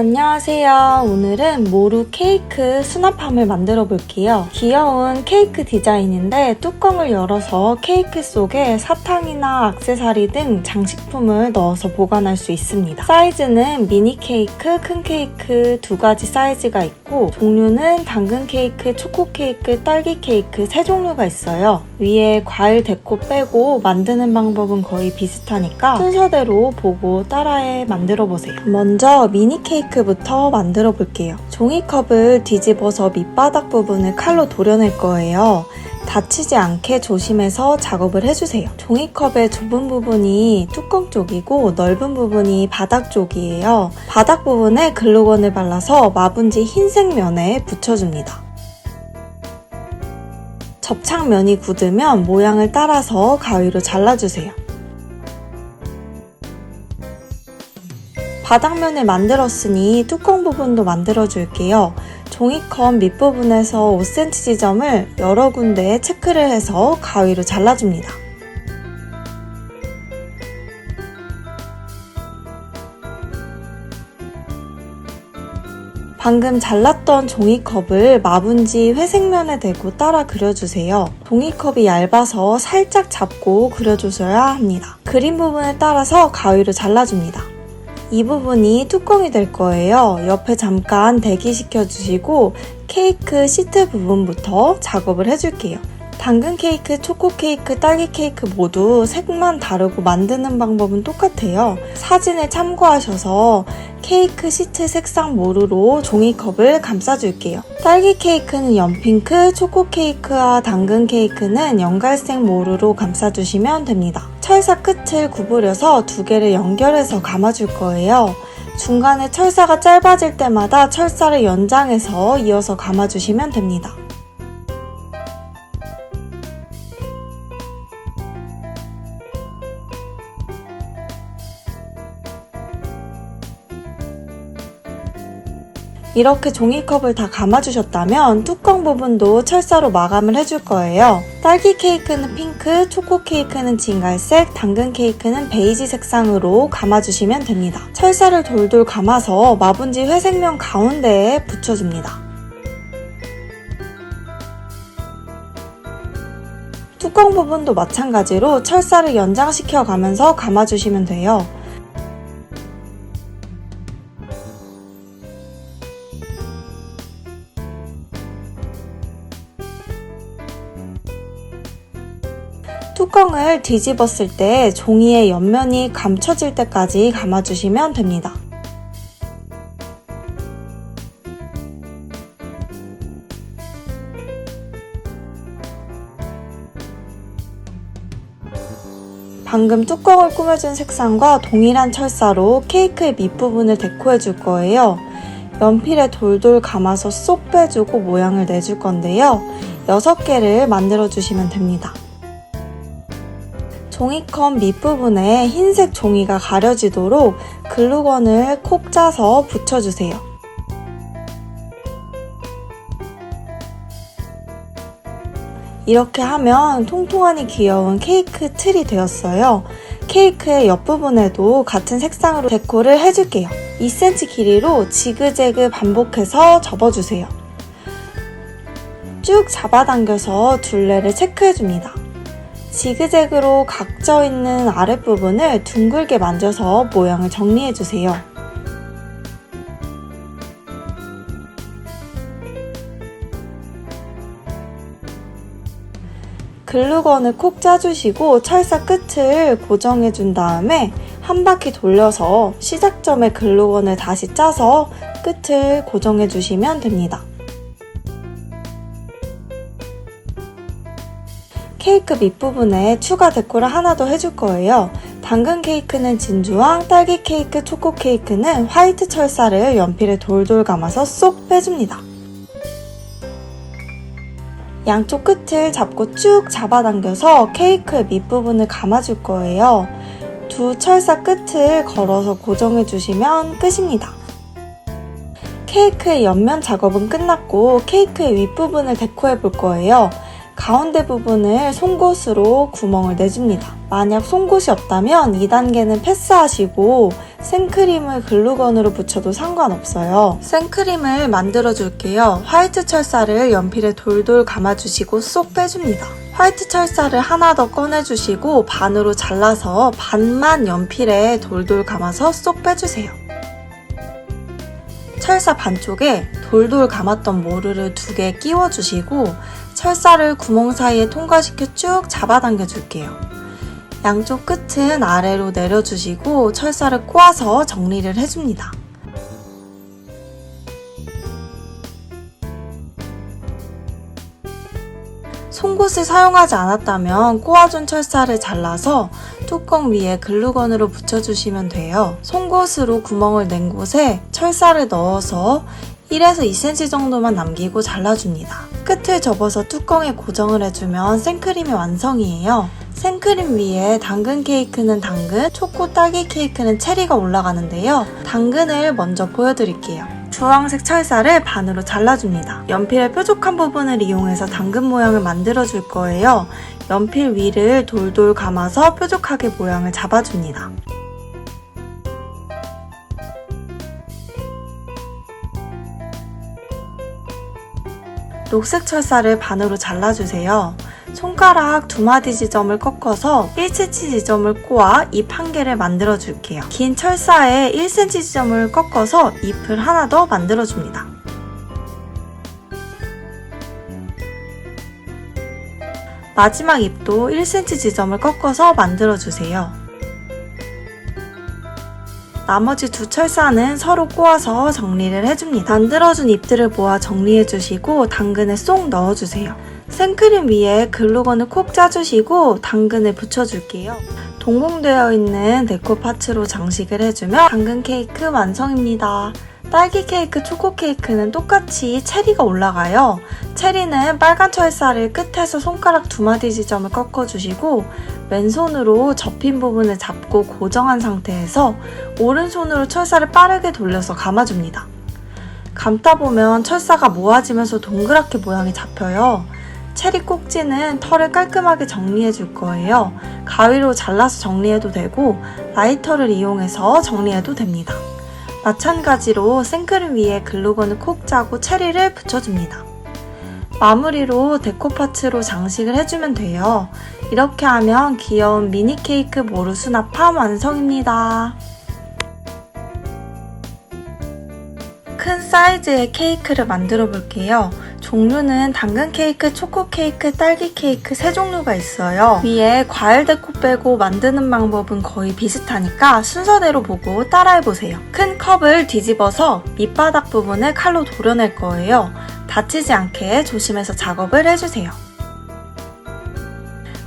안녕하세요. 오늘은 모루 케이크 수납함을 만들어 볼게요. 귀여운 케이크 디자인인데 뚜껑을 열어서 케이크 속에 사탕이나 악세사리 등 장식품을 넣어서 보관할 수 있습니다. 사이즈는 미니 케이크, 큰 케이크 두 가지 사이즈가 있고 종류는 당근 케이크, 초코 케이크, 딸기 케이크 세 종류가 있어요. 위에 과일 데코 빼고 만드는 방법은 거의 비슷하니까 순서대로 보고 따라해 만들어 보세요. 먼저 미니 케이크 부터 만들어 볼게요. 종이컵을 뒤집어서 밑바닥 부분을 칼로 도려낼 거예요. 다치지 않게 조심해서 작업을 해주세요. 종이컵의 좁은 부분이 뚜껑 쪽이고 넓은 부분이 바닥 쪽이에요. 바닥 부분에 글루건을 발라서 마분지 흰색 면에 붙여줍니다. 접착면이 굳으면 모양을 따라서 가위로 잘라주세요. 바닥면을 만들었으니 뚜껑 부분도 만들어줄게요. 종이컵 밑부분에서 5cm 지점을 여러 군데에 체크를 해서 가위로 잘라줍니다. 방금 잘랐던 종이컵을 마분지 회색면에 대고 따라 그려주세요. 종이컵이 얇아서 살짝 잡고 그려주셔야 합니다. 그림 부분에 따라서 가위로 잘라줍니다. 이 부분이 뚜껑이 될 거예요. 옆에 잠깐 대기시켜 주시고 케이크 시트 부분부터 작업을 해줄게요. 당근 케이크, 초코 케이크, 딸기 케이크 모두 색만 다르고 만드는 방법은 똑같아요. 사진을 참고하셔서 케이크 시트 색상 모루로 종이컵을 감싸줄게요. 딸기 케이크는 연핑크, 초코 케이크와 당근 케이크는 연갈색 모루로 감싸주시면 됩니다. 철사 끝을 구부려서 두 개를 연결해서 감아줄 거예요. 중간에 철사가 짧아질 때마다 철사를 연장해서 이어서 감아주시면 됩니다. 이렇게 종이컵을 다 감아주셨다면 뚜껑 부분도 철사로 마감을 해줄 거예요. 딸기 케이크는 핑크, 초코 케이크는 진갈색, 당근 케이크는 베이지 색상으로 감아주시면 됩니다. 철사를 돌돌 감아서 마분지 회색면 가운데에 붙여줍니다. 뚜껑 부분도 마찬가지로 철사를 연장시켜 가면서 감아주시면 돼요. 뚜껑을 뒤집었을 때 종이의 옆면이 감춰질 때까지 감아주시면 됩니다. 방금 뚜껑을 꾸며준 색상과 동일한 철사로 케이크의 밑부분을 데코해 줄 거예요. 연필에 돌돌 감아서 쏙 빼주고 모양을 내줄 건데요. 6개를 만들어 주시면 됩니다. 종이컵 밑부분에 흰색 종이가 가려지도록 글루건을 콕 짜서 붙여주세요. 이렇게 하면 통통하니 귀여운 케이크 틀이 되었어요. 케이크의 옆부분에도 같은 색상으로 데코를 해줄게요. 2cm 길이로 지그재그 반복해서 접어주세요. 쭉 잡아당겨서 둘레를 체크해줍니다. 지그재그로 각져 있는 아랫부분을 둥글게 만져서 모양을 정리해주세요. 글루건을 콕 짜주시고 철사 끝을 고정해준 다음에 한 바퀴 돌려서 시작점에 글루건을 다시 짜서 끝을 고정해주시면 됩니다. 케이크 밑부분에 추가 데코를 하나 더 해줄 거예요. 당근 케이크는 진주황, 딸기 케이크, 초코 케이크는 화이트 철사를 연필에 돌돌 감아서 쏙 빼줍니다. 양쪽 끝을 잡고 쭉 잡아당겨서 케이크의 밑부분을 감아줄 거예요. 두 철사 끝을 걸어서 고정해 주시면 끝입니다. 케이크의 옆면 작업은 끝났고 케이크의 윗부분을 데코해 볼 거예요. 가운데 부분을 송곳으로 구멍을 내줍니다. 만약 송곳이 없다면 2단계는 패스하시고 생크림을 글루건으로 붙여도 상관없어요. 생크림을 만들어 줄게요. 화이트 철사를 연필에 돌돌 감아주시고 쏙 빼줍니다. 화이트 철사를 하나 더 꺼내주시고 반으로 잘라서 반만 연필에 돌돌 감아서 쏙 빼주세요. 철사 반쪽에 돌돌 감았던 모루를 두 개 끼워주시고 철사를 구멍 사이에 통과시켜 쭉 잡아당겨 줄게요. 양쪽 끝은 아래로 내려주시고 철사를 꼬아서 정리를 해줍니다. 송곳을 사용하지 않았다면 꼬아준 철사를 잘라서 뚜껑 위에 글루건으로 붙여주시면 돼요. 송곳으로 구멍을 낸 곳에 철사를 넣어서 1에서 2cm 정도만 남기고 잘라줍니다. 끝을 접어서 뚜껑에 고정을 해주면 생크림이 완성이에요. 생크림 위에 당근 케이크는 당근, 초코 딸기 케이크는 체리가 올라가는데요. 당근을 먼저 보여드릴게요. 주황색 철사를 반으로 잘라줍니다. 연필의 뾰족한 부분을 이용해서 당근 모양을 만들어줄 거예요. 연필 위를 돌돌 감아서 뾰족하게 모양을 잡아줍니다. 녹색 철사를 반으로 잘라주세요. 손가락 두 마디 지점을 꺾어서 1cm 지점을 꼬아 잎 한 개를 만들어 줄게요. 긴 철사에 1cm 지점을 꺾어서 잎을 하나 더 만들어 줍니다. 마지막 잎도 1cm 지점을 꺾어서 만들어 주세요. 나머지 두 철사는 서로 꼬아서 정리를 해줍니다. 만들어준 잎들을 모아 정리해주시고 당근에 쏙 넣어주세요. 생크림 위에 글루건을 콕 짜주시고 당근을 붙여줄게요. 동봉되어 있는 데코 파츠로 장식을 해주면 당근 케이크 완성입니다. 딸기 케이크, 초코 케이크는 똑같이 체리가 올라가요. 체리는 빨간 철사를 끝에서 손가락 두 마디 지점을 꺾어주시고 왼손으로 접힌 부분을 잡고 고정한 상태에서 오른손으로 철사를 빠르게 돌려서 감아줍니다. 감다 보면 철사가 모아지면서 동그랗게 모양이 잡혀요. 체리 꼭지는 털을 깔끔하게 정리해 줄 거예요. 가위로 잘라서 정리해도 되고 라이터를 이용해서 정리해도 됩니다. 마찬가지로 생크림 위에 글루건을 콕 짜고 체리를 붙여줍니다. 마무리로 데코 파츠로 장식을 해주면 돼요. 이렇게 하면 귀여운 미니 케이크 모루 수납함 완성입니다. 큰 사이즈의 케이크를 만들어 볼게요. 종류는 당근 케이크, 초코 케이크, 딸기 케이크 세 종류가 있어요. 위에 과일 데코 빼고 만드는 방법은 거의 비슷하니까 순서대로 보고 따라해보세요. 큰 컵을 뒤집어서 밑바닥 부분을 칼로 도려낼 거예요. 다치지 않게 조심해서 작업을 해주세요.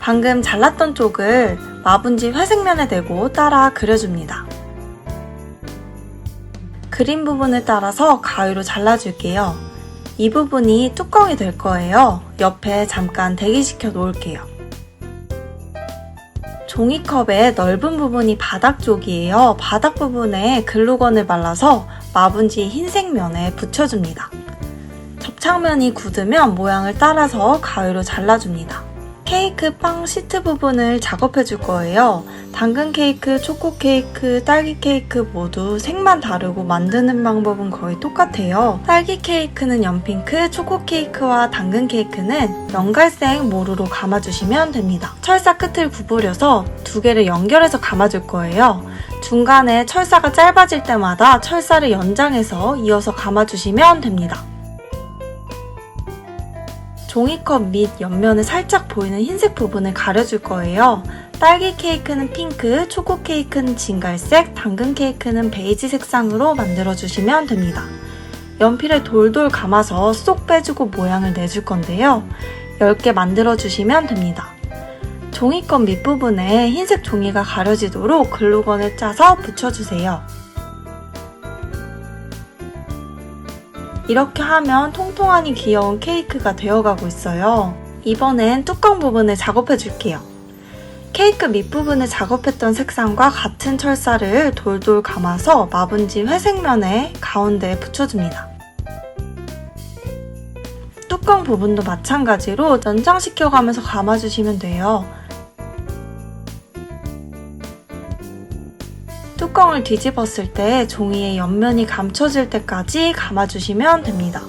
방금 잘랐던 쪽을 마분지 회색면에 대고 따라 그려줍니다. 그린 부분을 따라서 가위로 잘라줄게요. 이 부분이 뚜껑이 될 거예요. 옆에 잠깐 대기시켜 놓을게요. 종이컵의 넓은 부분이 바닥 쪽이에요. 바닥 부분에 글루건을 발라서 마분지 흰색 면에 붙여줍니다. 접착면이 굳으면 모양을 따라서 가위로 잘라줍니다. 케이크 빵 시트 부분을 작업해 줄 거예요. 당근 케이크, 초코 케이크, 딸기 케이크 모두 색만 다르고 만드는 방법은 거의 똑같아요. 딸기 케이크는 연핑크, 초코 케이크와 당근 케이크는 연갈색 모루로 감아주시면 됩니다. 철사 끝을 구부려서 두 개를 연결해서 감아줄 거예요. 중간에 철사가 짧아질 때마다 철사를 연장해서 이어서 감아주시면 됩니다. 종이컵 밑 옆면을 살짝 보이는 흰색 부분을 가려줄 거예요. 딸기 케이크는 핑크, 초코 케이크는 진갈색, 당근 케이크는 베이지 색상으로 만들어주시면 됩니다. 연필을 돌돌 감아서 쏙 빼주고 모양을 내줄 건데요. 10개 만들어주시면 됩니다. 종이컵 밑부분에 흰색 종이가 가려지도록 글루건을 짜서 붙여주세요. 이렇게 하면 통통하니 귀여운 케이크가 되어가고 있어요. 이번엔 뚜껑 부분을 작업해 줄게요. 케이크 밑부분을 작업했던 색상과 같은 철사를 돌돌 감아서 마분지 회색면에 가운데에 붙여줍니다. 뚜껑 부분도 마찬가지로 연장시켜가면서 감아주시면 돼요. 뚜껑을 뒤집었을 때 종이의 옆면이 감춰질 때까지 감아주시면 됩니다.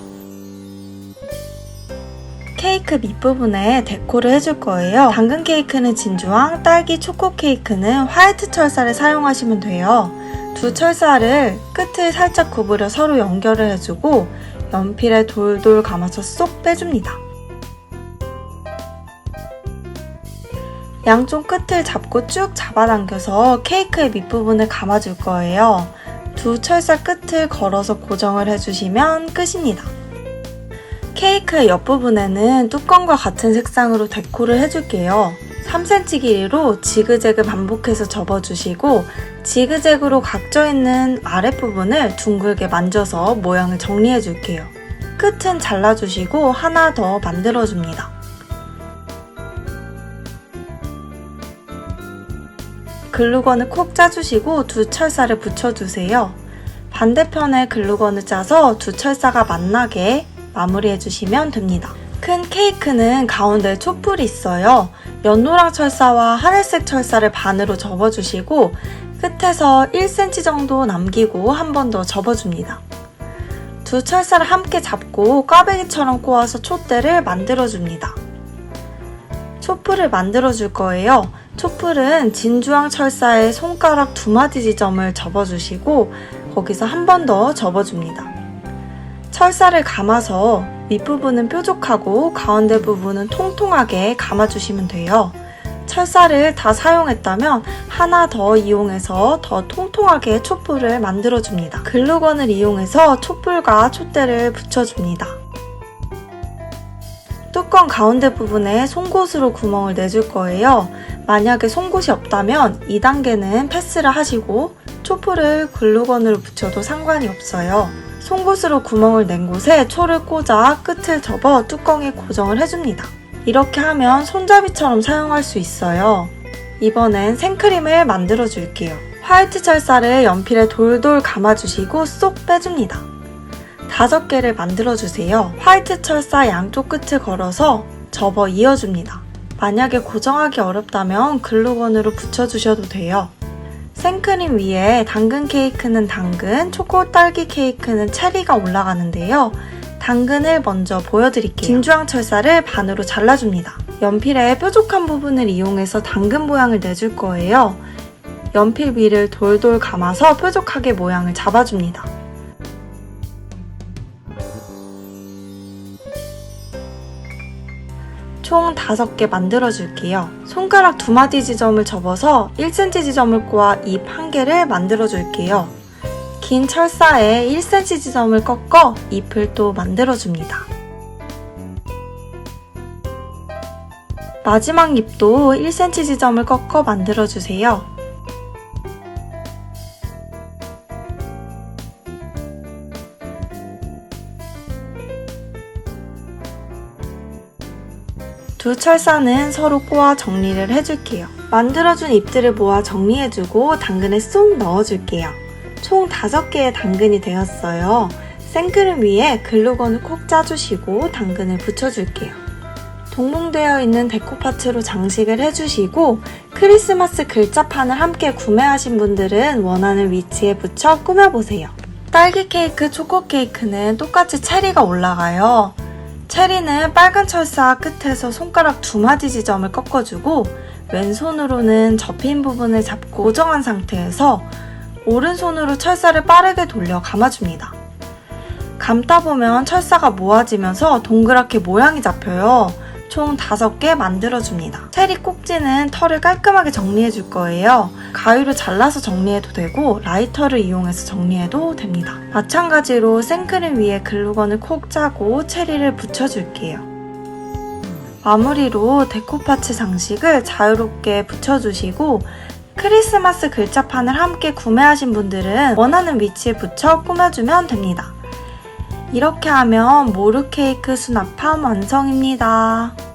케이크 밑부분에 데코를 해줄 거예요. 당근 케이크는 진주황, 딸기 초코 케이크는 화이트 철사를 사용하시면 돼요. 두 철사를 끝을 살짝 구부려 서로 연결을 해주고 연필에 돌돌 감아서 쏙 빼줍니다. 양쪽 끝을 잡고 쭉 잡아당겨서 케이크의 밑부분을 감아줄 거예요. 두 철사 끝을 걸어서 고정을 해주시면 끝입니다. 케이크의 옆부분에는 뚜껑과 같은 색상으로 데코를 해줄게요. 3cm 길이로 지그재그 반복해서 접어주시고 지그재그로 각져 있는 아랫부분을 둥글게 만져서 모양을 정리해 줄게요. 끝은 잘라주시고 하나 더 만들어줍니다. 글루건을 콕 짜주시고 두 철사를 붙여주세요. 반대편에 글루건을 짜서 두 철사가 만나게 마무리해주시면 됩니다. 큰 케이크는 가운데 촛불이 있어요. 연노랑 철사와 하늘색 철사를 반으로 접어주시고 끝에서 1cm 정도 남기고 한 번 더 접어줍니다. 두 철사를 함께 잡고 꽈배기처럼 꼬아서 촛대를 만들어줍니다. 촛불을 만들어줄 거예요. 촛불은 진주황 철사에 손가락 두 마디 지점을 접어주시고 거기서 한 번 더 접어줍니다. 철사를 감아서 윗부분은 뾰족하고 가운데 부분은 통통하게 감아주시면 돼요. 철사를 다 사용했다면 하나 더 이용해서 더 통통하게 촛불을 만들어줍니다. 글루건을 이용해서 촛불과 촛대를 붙여줍니다. 뚜껑 가운데 부분에 송곳으로 구멍을 내줄 거예요. 만약에 송곳이 없다면 2단계는 패스를 하시고 촛불을 글루건으로 붙여도 상관이 없어요. 송곳으로 구멍을 낸 곳에 초를 꽂아 끝을 접어 뚜껑에 고정을 해줍니다. 이렇게 하면 손잡이처럼 사용할 수 있어요. 이번엔 생크림을 만들어 줄게요. 화이트 철사를 연필에 돌돌 감아주시고 쏙 빼줍니다. 다섯 개를 만들어 주세요. 화이트 철사 양쪽 끝을 걸어서 접어 이어줍니다. 만약에 고정하기 어렵다면 글루건으로 붙여주셔도 돼요. 생크림 위에 당근 케이크는 당근, 초코 딸기 케이크는 체리가 올라가는데요. 당근을 먼저 보여드릴게요. 진주황 철사를 반으로 잘라줍니다. 연필의 뾰족한 부분을 이용해서 당근 모양을 내줄 거예요. 연필 위를 돌돌 감아서 뾰족하게 모양을 잡아줍니다. 총 5개 만들어줄게요. 손가락 두 마디 지점을 접어서 1cm 지점을 꼬아 잎한 개를 만들어줄게요. 긴 철사에 1cm 지점을 꺾어 잎을 또 만들어줍니다. 마지막 잎도 1cm 지점을 꺾어 만들어주세요. 두 철사는 서로 꼬아 정리를 해줄게요. 만들어준 잎들을 모아 정리해주고 당근에 쏙 넣어줄게요. 총 5개의 당근이 되었어요. 생크림 위에 글루건을 콕 짜주시고 당근을 붙여줄게요. 동봉되어 있는 데코파츠로 장식을 해주시고 크리스마스 글자판을 함께 구매하신 분들은 원하는 위치에 붙여 꾸며보세요. 딸기 케이크, 초코 케이크는 똑같이 체리가 올라가요. 체리는 빨간 철사 끝에서 손가락 두 마디 지점을 꺾어주고 왼손으로는 접힌 부분을 잡고 고정한 상태에서 오른손으로 철사를 빠르게 돌려 감아줍니다. 감다 보면 철사가 모아지면서 동그랗게 모양이 잡혀요. 총 5개 만들어줍니다. 체리 꼭지는 털을 깔끔하게 정리해줄 거예요. 가위로 잘라서 정리해도 되고 라이터를 이용해서 정리해도 됩니다. 마찬가지로 생크림 위에 글루건을 콕 짜고 체리를 붙여줄게요. 마무리로 데코파츠 장식을 자유롭게 붙여주시고 크리스마스 글자판을 함께 구매하신 분들은 원하는 위치에 붙여 꾸며주면 됩니다. 이렇게 하면 모르 케이크 수납함 완성입니다.